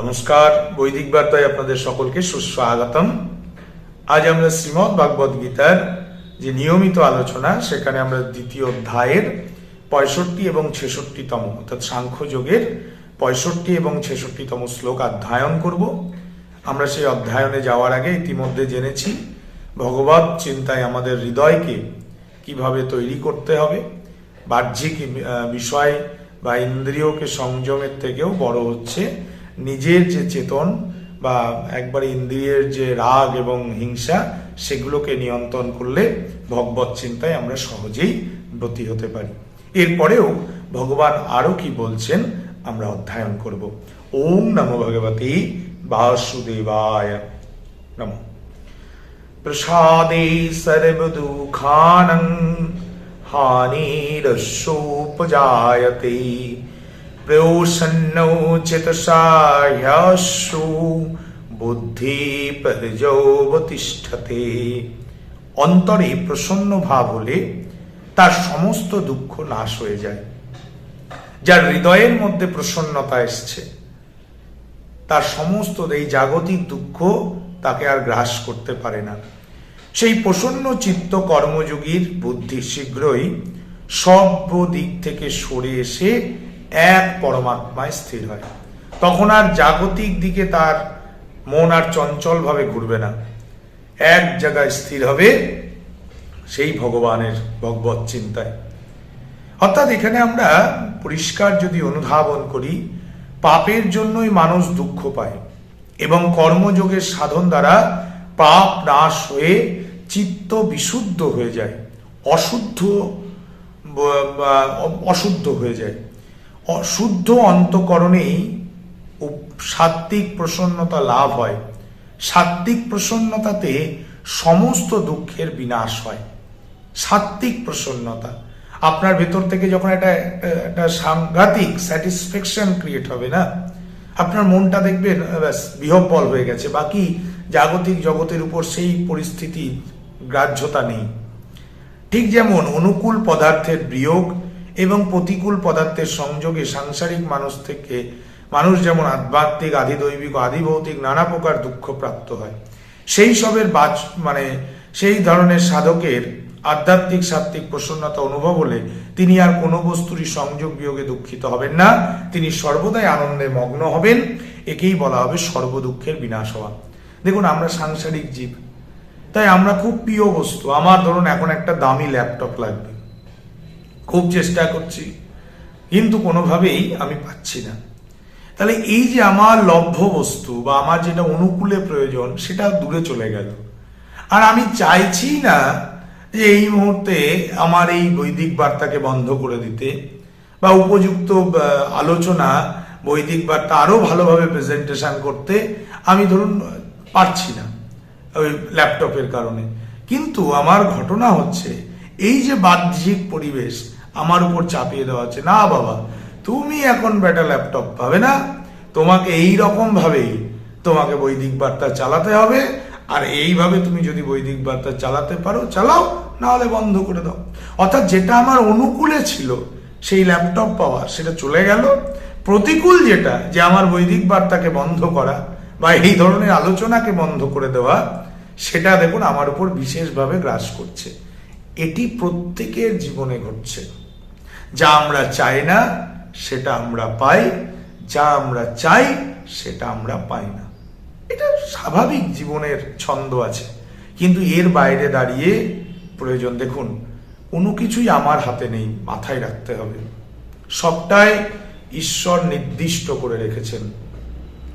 নমস্কার, বৈদিক বার্তায় আপনাদের সকলকে সুস্বাগতম। আজ আমরা শ্রীমৎ ভাগবত গীতার যে নিয়মিত আলোচনা, সেখানে আমরা দ্বিতীয় অধ্যায়ের পঁয়ষট্টি এবং ছেষট্টিতম, অর্থাৎ সাংখ্য যোগের পঁয়ষট্টি এবং ছেষট্টিতম শ্লোক অধ্যয়ন করব। আমরা সেই অধ্যয়নে যাওয়ার আগে ইতিমধ্যে জেনেছি, ভগবত চিন্তায় আমাদের হৃদয়কে কীভাবে তৈরি করতে হবে, বাহ্যিক বিষয় বা ইন্দ্রিয়কে সংযমের থেকেও বড় হচ্ছে নিজের যে চেতন বা একবার ইন্দ্রিয়ের যে রাগ এবং হিংসা, সেগুলোকে নিয়ন্ত্রণ করলে ভগবৎ চিন্তায় আমরা সহজেই ব্রতী হতে পারি। এরপরেও ভগবান আরও কি বলছেন আমরা অধ্যয়ন করব। ওম নম ভগবতী বাসুদেবায় নমঃ। প্রসাদে সর্বদুখানং হানিরসোপজায়তে प्रयोसन्नो चितसाह्याश्रु বুদ্ধিপর্যবতিষ্ঠতে অন্তরে প্রসন্ন ভাব হলে তার সমস্ত দুঃখ নাশ হয়ে যায় যার হৃদয়ের মধ্যে প্রসন্নতা এসছে তার সমস্ত এই জাগতিক দুঃখ তাকে আর গ্রাস করতে পারে না সেই প্রসন্ন চিত্ত কর্মযোগীর বুদ্ধি শীঘ্রই সব দিক থেকে সরে এসে এক পরমাত্মায় স্থির হয়। তখন আর জাগতিক দিকে তার মন আর চঞ্চলভাবে ঘুরবে না। এক জায়গায় স্থির হবে সেই ভগবানের ভগবত চিন্তায়। অর্থাৎ এখানে আমরা পরিষ্কার যদি অনুধাবন করি, পাপের জন্যই মানুষ দুঃখ পায় এবং কর্মযোগের সাধন দ্বারা পাপ নাশ হয়ে চিত্ত বিশুদ্ধ হয়ে যায়, অশুদ্ধ অশুদ্ধ হয়ে যায়। অশুদ্ধ অন্তকরণেই সাত্ত্বিক প্রসন্নতা লাভ হয়। সাত্ত্বিক প্রসন্নতাতে সমস্ত দুঃখের বিনাশ হয়। সাত্ত্বিক প্রসন্নতা। আপনার ভেতর থেকে যখন একটা, একটা- সাংঘাতিক স্যাটিসফ্যাকশন ক্রিয়েট হবে না, আপনার মনটা দেখবেন ব্যাস, বিহব্বল হয়ে গেছে। বাকি জাগতিক জগতের উপর সেই পরিস্থিতি গ্রাহ্যতা নেই। ঠিক যেমন অনুকূল পদার্থের বিয়োগ প্রতিকূল পদার্থের সংযোগে সাংসারিক মানুষ থেকে, মানুষ যেমন আধ্যাত্মিক, আধিদৈবিক, আধিভৌতিক নানা প্রকার দুঃখ প্রাপ্ত হয়। সেই সবের বাচ মানে সেই ধরনের সাধকের আধ্যাত্মিক সাত্ত্বিক প্রসন্নতা অনুভব হলে তিনি আর কোনো বস্তুরই সংযোগ বিয়োগে দুঃখিত হবেন না। তিনি সর্বদাই আনন্দে মগ্ন হবেন। একেই বলা হবে সর্বদুঃখের বিনাশ হওয়া। দেখুন, আমরা সাংসারিক জীব। তাই আমরা খুব প্রিয় বস্তু। আমার ধরুন এখন একটা দামি ল্যাপটপ লাগবে। খুব চেষ্টা করছি, কিন্তু কোনোভাবেই আমি পাচ্ছি না। তাহলে এই যে আমার লভ্য বস্তু বা আমার যেটা অনুকূলে প্রয়োজন, সেটা দূরে চলে গেল। আর আমি চাইছি না যে এই মুহূর্তে আমার এই বৈদিক বার্তাকে বন্ধ করে দিতে, বা উপযুক্ত আলোচনা, বৈদিক বার্তা আরও ভালোভাবে প্রেজেন্টেশন করতে আমি ধরুন পারছি না, ওই ল্যাপটপের কারণে। কিন্তু আমার ঘটনা হচ্ছে, এই যে বাহ্যিক পরিবেশ আমার উপর চাপিয়ে দেওয়া হচ্ছে না বাবা, তুমি এখন বেটা ল্যাপটপ পাবে না। তোমাকে এই রকম ভাবেই তোমাকে বৈদিক বার্তা চালাতে হবে। আর এইভাবে তুমি যদি বৈদিক বার্তা চালাতে পারো, চালাও, নাহলে বন্ধ করে দাও। অর্থাৎ যেটা আমার অনুকূলে ছিল, সেই ল্যাপটপ পাওয়া, সেটা চলে গেল। প্রতিকূল যেটা, যে আমার বৈদিক বার্তাকে বন্ধ করা বা এই ধরনের আলোচনাকে বন্ধ করে দেওয়া, সেটা দেখুন আমার উপর বিশেষভাবে গ্রাস করছে। এটি প্রত্যেকের জীবনে ঘটছে। যা আমরা চাই না, সেটা আমরা পাই। যা আমরা চাই, সেটা আমরা পাই না। এটা স্বাভাবিক জীবনের ছন্দ আছে। কিন্তু এর বাইরে দাঁড়িয়ে প্রয়োজন, দেখুন, কোনো কিছুই আমার হাতে নেই, মাথায় রাখতে হবে। সবটাই ঈশ্বর নির্দিষ্ট করে রেখেছেন।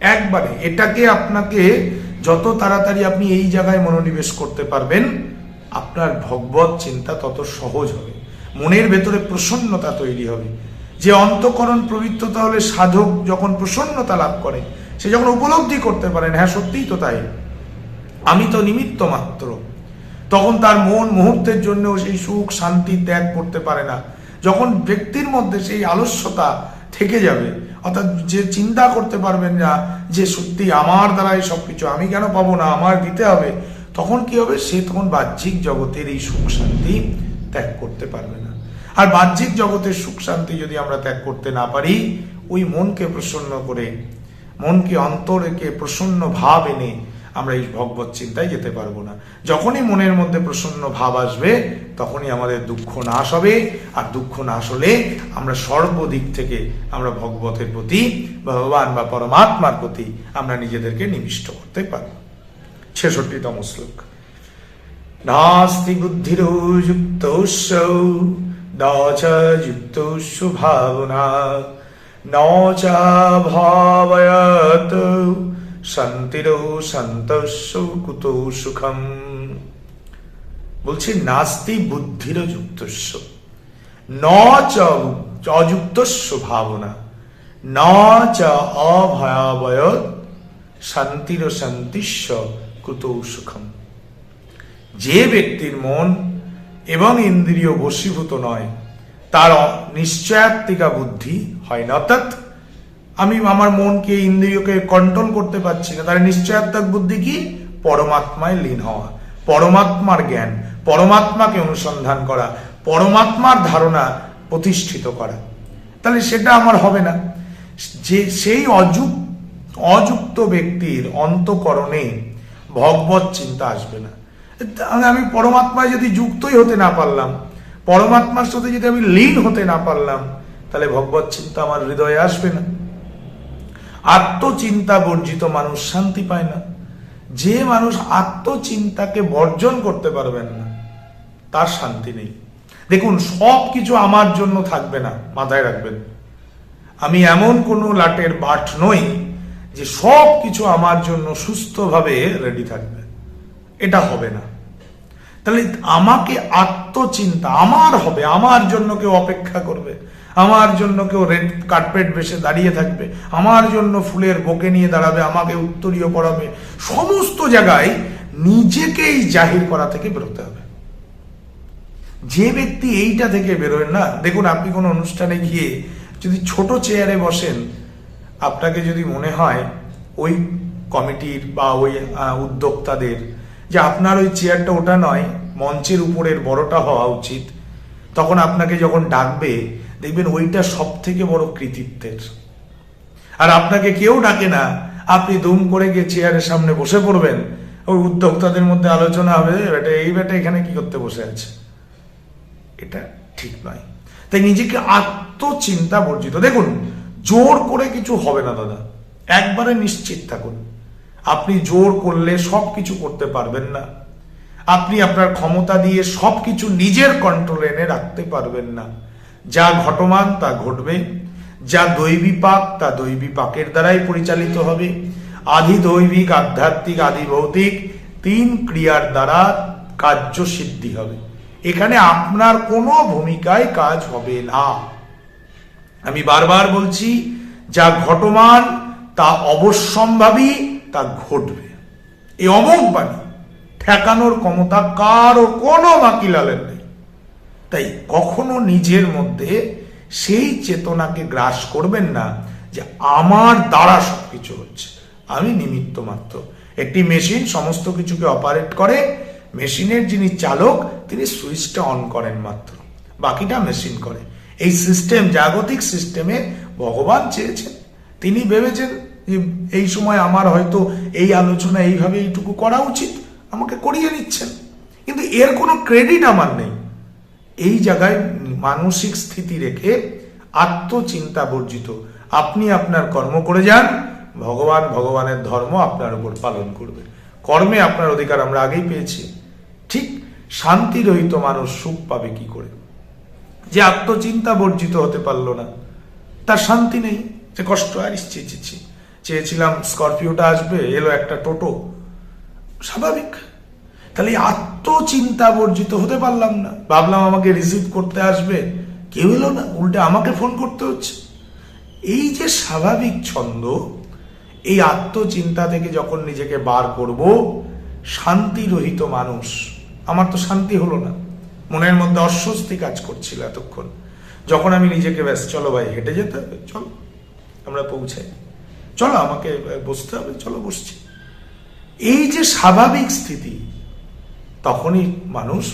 একবারে এটাকে আপনাকে যত তাড়াতাড়ি আপনি এই জায়গায় মনোনিবেশ করতে পারবেন, আপনার ভগবত চিন্তা তত সহজ হবে। মনের ভেতরে প্রসন্নতা তৈরি হবে। যে অন্তকরণ প্রবৃত্ততা হলে সাধক যখন প্রসন্নতা লাভ করে, সে যখন উপলব্ধি করতে পারেন হ্যাঁ সত্যিই তো তাই। আমি তো নিমিত্ত মাত্র। তখন তার মন মুহূর্তের জন্য সেই সুখ, শান্তি ত্যাগ করতে পারে না। যখন ব্যক্তির মধ্যে সেই আলস্যতা থেকে যাবে, অর্থাৎ যে চিন্তা করতে পারবেন না, যে সত্যি আমার দ্বারাই সবকিছু আমি কেন পাবো না, আমার দিতে হবে, তখন কি হবে? সে তখন বাহ্যিক জগতের এই সুখ শান্তি ত্যাগ করতে পারবে না। আর বাহ্যিক জগতের সুখ শান্তি যদি আমরা ত্যাগ করতে না পারি, ওই মনকে প্রসন্ন করে, মনকে অন্তরেকে প্রসন্ন ভাব এনে আমরা এই ভগবত চিন্তায় যেতে পারব না। যখনই মনের মধ্যে প্রসন্ন ভাব আসবে, তখনই আমাদের দুঃখ নাশ হবে। আর দুঃখ নাশ হলে আমরা সর্বদিক থেকে আমরা ভগবতের প্রতি, ভগবান বা পরমাত্মার প্রতি আমরা নিজেদেরকে নিবিষ্ট করতে পারব। ছেষট্টিতম শ্লোক। নাস্তি বুদ্ধিরুযুক্তস্য ন চ যুক্তস্য ভাবনা ন চ ভাবয়ত শান্তিরো সন্তস্য কুতো সুখম বলছি নাস্তি বুদ্ধির যুক্তস্য ন চ ভাবনা ন চ অভয়াবয়ত শান্তির শান্তিস্য কুতো সুখম যে ব্যক্তির মন এবং ইন্দ্রিয় বশীভূত নয়, তার নিশ্চয়াত্মিকা বুদ্ধি হয় না। অর্থাৎ আমি আমার মনকে, ইন্দ্রিয়কে কন্ট্রোল করতে পারছি না। তার নিশ্চয়াত্মক বুদ্ধি কি? পরমাত্মায় লীন হওয়া। পরমাত্মার জ্ঞান, পরমাত্মাকে অনুসন্ধান করা, পরমাত্মার ধারণা প্রতিষ্ঠিত করা। তাহলে সেটা আমার হবে না। যে সেই অযুক, অযুক্ত ব্যক্তির অন্তকরণে ভগবত চিন্তা আসবে না। তাহলে আমি পরমাত্মায় যদি যুক্তই হতে না পারলাম, পরমাত্মার সাথে যদি আমি লীন হতে না পারলাম, তাহলে ভগবত চিন্তা আমার হৃদয়ে আসবে না। আত্মচিন্তা বর্জিত মানুষ শান্তি পায় না। যে মানুষ আত্মচিন্তাকে বর্জন করতে পারবেন না, তার শান্তি নেই। দেখুন, সব কিছু আমার জন্য থাকবে না, মাথায় রাখবেন। আমি এমন কোনো লাটের বাট নই যে সব কিছু আমার জন্য সুস্থভাবে রেডি থাকবে। এটা হবে না। তাহলে আমাকে আত্মচিন্তা, আমার হবে, আমার জন্য কেউ অপেক্ষা করবে, আমার জন্য কেউ রেড কার্পেট বেসে দাঁড়িয়ে থাকবে, আমার জন্য ফুলের বোকে নিয়ে দাঁড়াবে, আমাকে উত্তরীয় পড়াবে সমস্ত জায়গায় নিজেকেই জাহির করা থেকে বেরোতে হবে। যে ব্যক্তি এইটা থেকে বেরোয় না, দেখুন আপনি কোনো অনুষ্ঠানে গিয়ে যদি ছোট চেয়ারে বসেন, আপনাকে যদি মনে হয় ওই কমিটির বা ওই উদ্যোক্তাদের যে আপনার ওই চেয়ারটা ওটা নয়, মঞ্চের উপরের বড়টা হওয়া উচিত। তখন আপনাকে যখন ডাকবে, দেখবেন ওইটা সব থেকে বড় কৃতিত্বের। আর আপনাকে কেউ ডাকে না, আপনি দুম করে গিয়ে চেয়ারের সামনে বসে পড়বেন। ওই উদ্যোক্তাদের মধ্যে আলোচনা হবে "এ বেটা এই বেটা এখানে কি করতে বসে আছে? এটা ঠিক নয়। তাই নিজেকে আত্মচিন্তা বর্জিত। দেখুন, জোর করে কিছু হবে না, দাদা। একবারে নিশ্চিত থাকুন। আপনি জোর করলে সব কিছু করতে পারবেন না। আপনি আপনার ক্ষমতা দিয়ে সব কিছু নিজের কন্ট্রোলে এনে রাখতে পারবেন না। যা ঘটমান, তা ঘটবে। যা দৈবী পাক তা দৈবী পাকের দ্বারাই পরিচালিত হবে। আধি দৈবিক, আধ্যাত্মিক আধি ভৌতিক তিন ক্রিয়ার দ্বারা কার্য সিদ্ধি হবে। এখানে আপনার কোনো ভূমিকায় কাজ হবে না। আমি বারবার বলছি, যা ঘটমান, তা অবশ্যম্ভাবী তা ঘটবে। এই অমোঘ বাণী, ঠেকানোর ক্ষমতা কারও কোনো মাকিলালের নেই। তাই কখনো নিজের মধ্যে সেই চেতনাকে গ্রাস করবেন না যে আমার দ্বারা সবকিছু হচ্ছে। আমি নিমিত্ত মাত্র। একটি মেশিন সমস্ত কিছুকে অপারেট করে। মেশিনের যিনি চালক, তিনি সুইচটা অন করেন মাত্র। বাকিটা মেশিন করে। এই সিস্টেম, জাগতিক সিস্টেমে ভগবান চেয়েছেন। তিনি ভেবেছেন এই সময় আমার হয়তো এই আলোচনা এইভাবে এইটুকু করা উচিত, আমাকে করিয়ে নিচ্ছেন। কিন্তু এর কোনো ক্রেডিট আমার নেই। এই জায়গায় মানসিক স্থিতি রেখে আত্মচিন্তা বর্জিত। আপনি আপনার কর্ম করে যান, ভগবান ভগবানের ধর্ম আপনার উপর পালন করবে। কর্মে আপনার অধিকার আমরা আগেই পেয়েছি। ঠিক শান্তি রহিত মানুষ সুখ পাবে কি করে? যে আত্মচিন্তা বর্জিত হতে পারল না, তার শান্তি নেই, যে কষ্ট আর ইচ্ছে চেয়েছিলাম স্করপিওটা আসবে, এলো একটা টোটো। স্বাভাবিক। তাহলে আত্মচিন্তা বর্জিত হতে পারলাম না। ভাবলাম আমাকে রিসিভ করতে আসবে। কেউ এলো না, উল্টে আমাকে ফোন করতে হচ্ছে। এই যে স্বাভাবিক ছন্দ, এই আত্মচিন্তা থেকে যখন নিজেকে বার করব শান্তি রহিত মানুষ, আমার তো শান্তি হলো না। মনের মধ্যে অস্বস্তি কাজ করছিল এতক্ষণ। যখন আমি নিজেকে ব্যাস, চলো ভাই, হেঁটে যেতে হবে, চলো, আমরা পৌঁছাই। চলো আমাকে বসতে হবে, চলো বসছি। এই যে স্বাভাবিক স্থিতি, তখনই মানুষ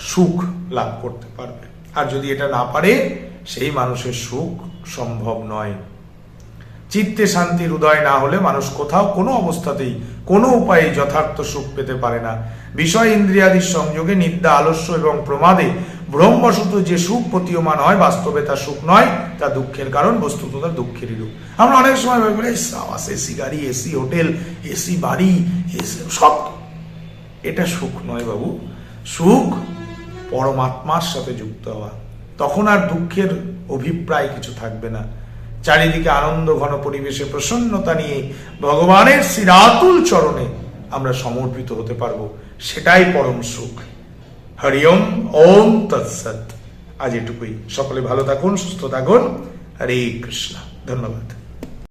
সুখ লাভ করতে পারবে। আর যদি এটা না পারে, সেই মানুষের সুখ সম্ভব নয়। চিত্তে শান্তির উদয় না হলে মানুষ কোথাও কোনো অবস্থাতেই কোনো উপায়ে যথার্থ সুখ পেতে পারে না। বিষয় ইন্দ্রিয়াদির সংযোগে নিদ্রা, আলস্য এবং প্রমাদে ভ্রমবশত যে সুখ প্রতীয়মান হয়, বাস্তবে তা সুখ নয়, তা দুঃখের কারণ, বস্তুত তা দুঃখেরই রূপ। আমরা অনেক সময় ভাবি সাবাস এসি গাড়ি, এসি হোটেল, এসি বাড়ি, এসি সব এটা সুখ নয় বাবু। সুখ পরমাত্মার সাথে যুক্ত হওয়া। তখন আর দুঃখের অভিপ্রায় কিছু থাকবে না। চারিদিকে আনন্দ, ঘন পরিবেশে প্রসন্নতা নিয়ে ভগবানের শ্রীরাতুল চরণে আমরা সমর্পিত হতে পারব। সেটাই পরম সুখ। হরিওম, ওম তৎসৎ। আজ এটুকুই। সকলে ভালো থাকুন, সুস্থ থাকুন। হরে কৃষ্ণ। ধন্যবাদ।